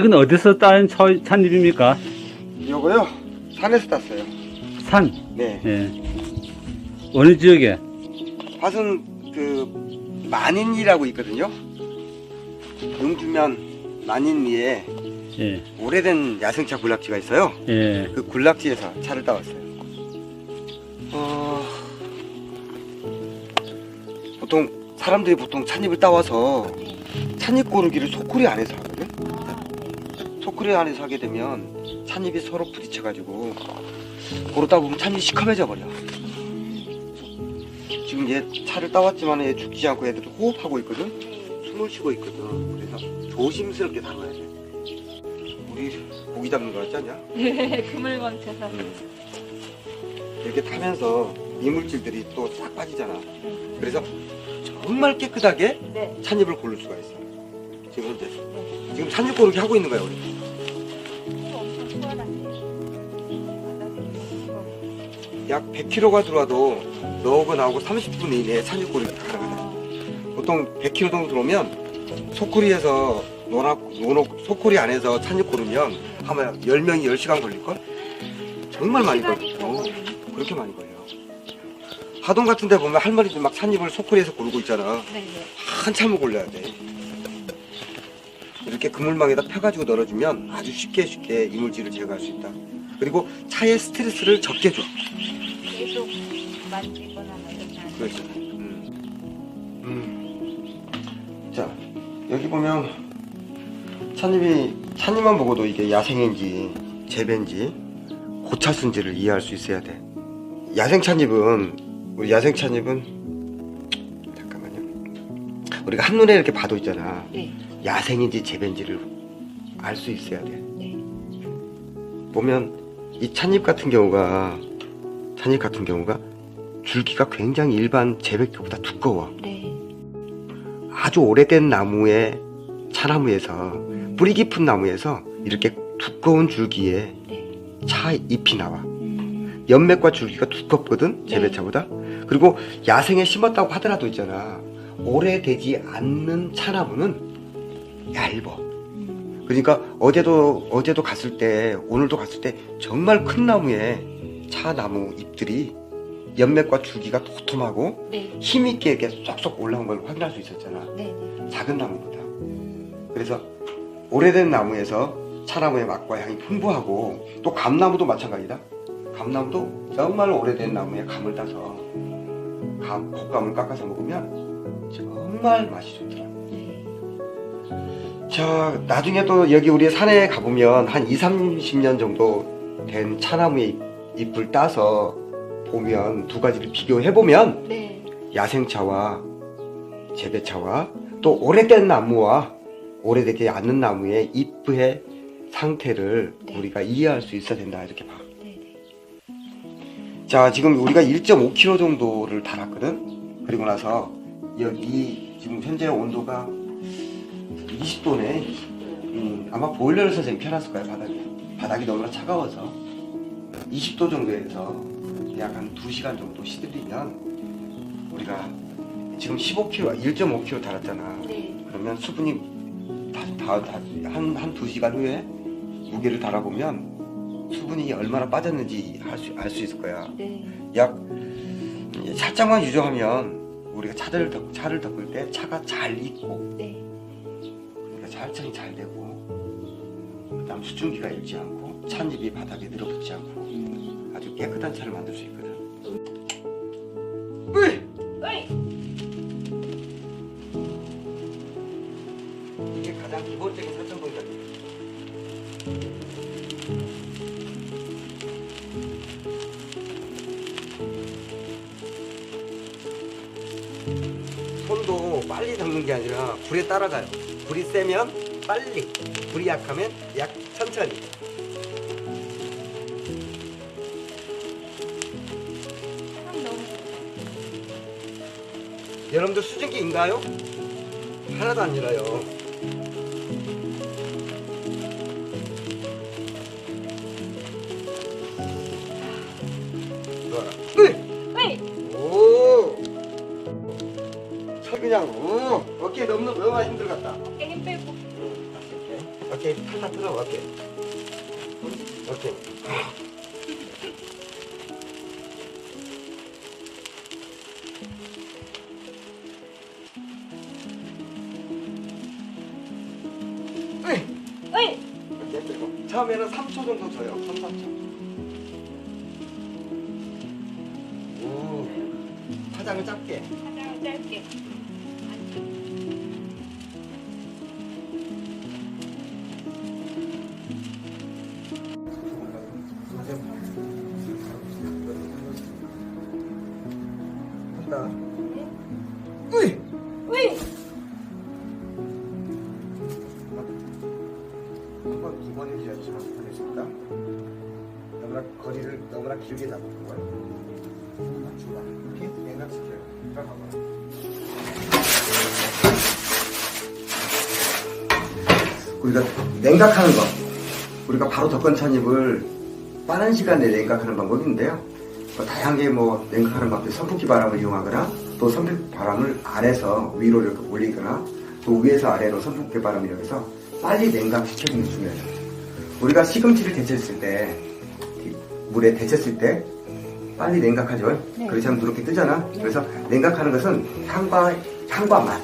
이건 어디서 딴 초, 찻잎입니까? 요거요? 산에서 땄어요. 산? 네. 예. 어느 지역에? 밭은 그 만인리라고 있거든요. 용주면 만인리에 예. 오래된 야생차 군락지가 있어요. 예. 그 군락지에서 차를 따왔어요. 어... 보통 사람들이 보통 찻잎을 따와서 찻잎 고르기를 소쿠리 안에서 하거든. 소쿠리 안에서 하게 되면 찻잎이 서로 부딪혀가지고 고르다 보면 찻잎이 시커매져 버려. 지금 얘 차를 따왔지만 얘 죽지 않고 애들이 호흡하고 있거든. 숨을 쉬고 있거든. 그래서 조심스럽게 다뤄야 돼. 우리 고기 잡는 거 같지 않냐? 그물 망쳐서. 음. 이렇게 타면서 이물질들이 또 싹 빠지잖아. 그래서 정말 깨끗하게 네. 찻잎을 고를 수가 있어. 지금 현재. 지금 찻잎 고르기 하고 있는 거야, 우리. 약 100kg가 들어와도 너하고 나하고 30분 이내에 고르기 가능하네. 보통 100kg 정도 들어오면 소쿠리에서 노나, 노노, 소쿠리 안에서 고르면 아마 10명이 10시간 걸릴걸? 정말 많이 걸려. 어, 그렇게 많이 걸려. 하동 같은 데 보면 할머니들 막 찻잎을 소쿠리에서 고르고 있잖아. 네네. 한참을 골라야 돼. 이렇게 그물망에다 펴가지고 널어주면 아주 쉽게 쉽게 이물질을 제거할 수 있다. 그리고 차의 스트레스를 적게 줘. 그렇죠. 음. 음. 자, 여기 보면 찻잎이, 찻잎만 보고도 이게 야생인지 재배인지 고차순지를 이해할 수 있어야 돼. 야생 찻잎은, 우리 야생 찻잎은, 잠깐만요. 우리가 한 눈에 이렇게 봐도 있잖아. 네. 야생인지 재배인지를 알 수 있어야 돼. 네. 보면 이 찻잎 같은 경우가 찻잎 같은 경우가 줄기가 굉장히 일반 재배교보다 두꺼워. 네. 아주 오래된 나무의 차나무에서 뿌리 깊은 나무에서 이렇게 두꺼운 줄기에 네. 차 잎이 나와. 음. 연맥과 줄기가 두껍거든 네. 재배차보다. 그리고 야생에 심었다고 하더라도 있잖아. 오래되지 않는 차나무는 얇어. 음. 그러니까 어제도 어제도 갔을 때 오늘도 갔을 때 정말 큰 나무에 차나무 잎들이 연맥과 줄기가 도톰하고 네. 힘있게 이렇게 쏙쏙 올라온 걸 확인할 수 있었잖아. 네. 작은 나무보다. 음. 그래서 오래된 나무에서 차나무의 맛과 향이 풍부하고 또 감나무도 마찬가지다. 감나무도 정말 오래된 나무에 감을 따서 감, 곶감을 깎아서 먹으면 정말 맛이 좋더라. 네. 자, 나중에 또 여기 우리 산에 가보면 한 2, 30년 정도 된 차나무의 잎- 잎을 따서 보면 두 가지를 비교해 보면 네. 야생차와 재배차와 또 오래된 나무와 오래되지 않는 나무의 잎의 상태를 네. 우리가 이해할 수 있어야 된다 이렇게 봐. 네. 자 지금 우리가 1.5kg 정도를 달았거든. 그리고 나서 여기 지금 현재 온도가 20도네. 음, 아마 보일러를 선생님 켜놨을 거야 바닥에. 바닥이 너무나 차가워서 20도 정도에서 약 한 2시간 정도 시들리면 우리가 지금 15kg, 1.5kg 달았잖아. 네. 그러면 수분이 다, 다, 다, 한, 한두 시간 후에 무게를 달아보면 수분이 얼마나 빠졌는지 알 수, 알 수 있을 거야. 네. 약 살짝만 유정하면 우리가 차를 덮, 차를 덮을 때 차가 잘 익고 네. 그러니까 살짝이 잘 되고 그다음 수증기가 일지 않고 찻잎이 바닥에 늘어붙지 않고 아주 깨끗한 차를 만들 수 있거든. 으이! 어이. 이게 가장 기본적인 설정 동작이에요. 손도 빨리 잡는 게 아니라 불에 따라가요. 불이 세면 빨리, 불이 약하면 약 천천히. 여러분들 수증기인가요? 하나도. 좋아라. 으이! 어이. 오! 서 그냥 오! 어깨 넘는 거 얼마나 힘들겠다. 어깨 힘 빼고. 이렇게. 밖에 살짝 들어갈게. 이렇게. 으이! 처음에는 3초 정도 줘요. 3, 4초. 오. 화장을 짧게. 가장 짧게. 두 번에 기하지 잘하겠습니다. 너무나 거리를 너무나 길게 잡는 거예요. 맞추다. 이렇게 냉각시켜요. 들어가봐. 우리가 냉각하는 거. 우리가 바로 덮건 찬입을 빠른 시간 내에 냉각하는 방법이 있는데요. 뭐 다양하게 뭐 냉각하는 방법이 선풍기 바람을 이용하거나 또 선풍기 바람을 아래서 위로 이렇게 올리거나 또 위에서 아래로 선풍기 바람을 이용해서 빨리 냉각시켜주는 게 중요해요. 우리가 시금치를 데쳤을 때이 물에 데쳤을 때 빨리 냉각하죠. 네. 그렇지 않으면 누렇게 뜨잖아. 그래서 냉각하는 것은 향과 향과 맛,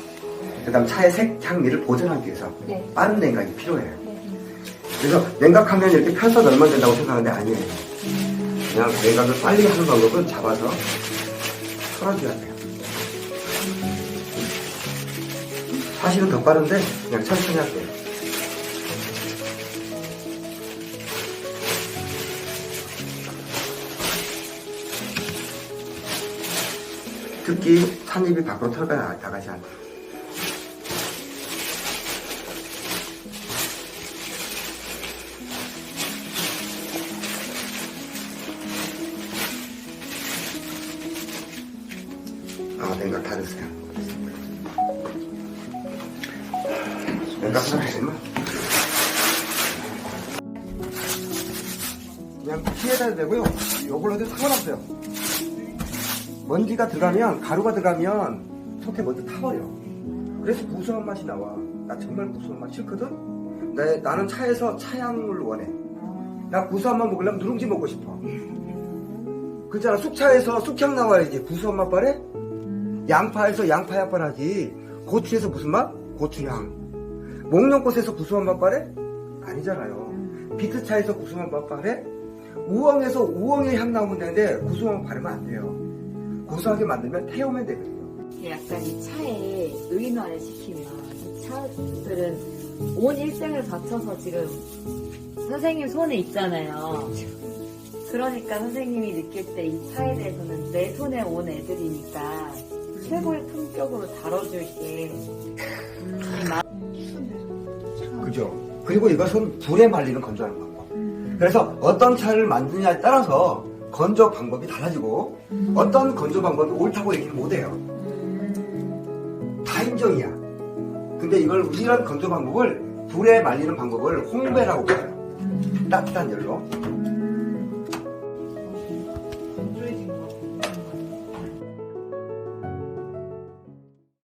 그다음 차의 색, 향미를 보존하기 위해서 네. 빠른 냉각이 필요해요. 네. 그래서 냉각하면 이렇게 펴서 넣으면 된다고 생각하는데 아니에요. 그냥 냉각을 빨리 하는 방법은 잡아서 털어줘야 돼요. 사실은 더 빠른데 그냥 천천히 할게요. 특히 찬입이 밖으로 털가 나- 나가지 않아요. 아, 냉각 다 됐어요. 냉각 하나 되면 그냥 피해야 되고요. 요걸로 해도 상관없어요. 먼지가 들어가면, 가루가 들어가면 속에 먼저 타버려. 그래서 구수한 맛이 나와. 나 정말 구수한 맛 싫거든? 내, 나는 차에서 차향을 원해. 나 구수한 맛 먹으려면 누룽지 먹고 싶어. 그렇잖아. 숙차에서 숙향 나와야지. 구수한 맛 바래? 양파에서 양파 향 바라지. 고추에서 무슨 맛? 고추향. 목련꽃에서 구수한 맛 바래? 아니잖아요. 비트차에서 구수한 맛 바래? 우엉에서 우엉의 향 나오면 되는데 구수한 맛 바르면 안 돼요. 고소하게 만들면 태우면 되거든요. 약간 이 차에 의인화를 시키면 이 차들은 온 일생을 바쳐서 지금 선생님 손에 있잖아요. 그러니까 선생님이 느낄 때 이 차에 대해서는 내 손에 온 애들이니까 최고의 품격으로 다뤄줄게. 음, 그죠? 그리고 이것은 불에 말리는 건조하는 방법. 그래서 어떤 차를 만드냐에 따라서 건조 방법이 달라지고 어떤 건조 방법이 옳다고 얘기는 못해요. 다 인정이야. 근데 이걸 이런 건조 방법을 불에 말리는 방법을 홍배라고 불러요. 따뜻한 열로